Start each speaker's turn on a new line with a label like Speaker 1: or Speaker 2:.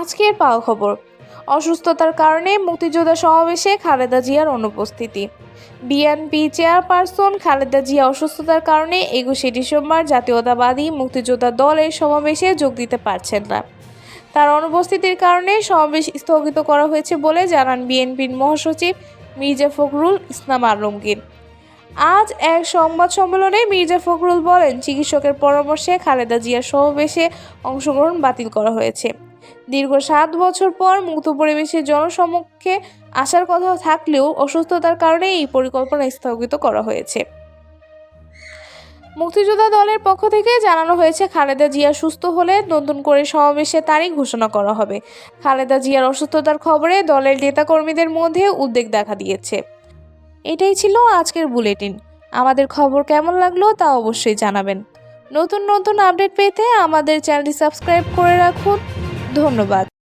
Speaker 1: আজকের পাওয়া খবর। অসুস্থতার কারণে মুক্তিযোদ্ধা সমাবেশে খালেদা জিয়ার অনুপস্থিতি। বিএনপি চেয়ারপারসন খালেদা জিয়া অসুস্থতার কারণে একুশে ডিসেম্বর জাতীয়তাবাদী মুক্তিযোদ্ধা দলের সমাবেশে যোগ দিতে পারছেন না। তার অনুপস্থিতির কারণে সমাবেশ স্থগিত করা হয়েছে বলে জানান বিএনপির মহাসচিব মির্জা ফখরুল ইসলাম আলমগীর। আজ এক সংবাদ সম্মেলনে মির্জা ফখরুল বলেন, চিকিৎসকের পরামর্শে খালেদা জিয়ার সমাবেশে অংশগ্রহণ বাতিল করা হয়েছে। দীর্ঘ সাত বছর পর মুক্ত পরিবেশে জনসমক্ষে আসার কথা থাকলেও অসুস্থতার কারণে এই পরিকল্পনা স্থগিত করা হয়েছে। মুক্তিযোদ্ধা দলের পক্ষ থেকে জানানো হয়েছে, খালেদা জিয়া সুস্থ হলে নতুন করে সমাবেশের তারিখ ঘোষণা করা হবে। খালেদা জিয়ার অসুস্থতার খবরে দলের নেতাকর্মীদের মধ্যে উদ্বেগ দেখা দিয়েছে। এটাই ছিল আজকের বুলেটিন। আমাদের খবর কেমন লাগল তা অবশ্যই জানাবেন। নতুন নতুন আপডেট পেতে আমাদের চ্যানেলটি সাবস্ক্রাইব করে রাখুন। ধন্যবাদ।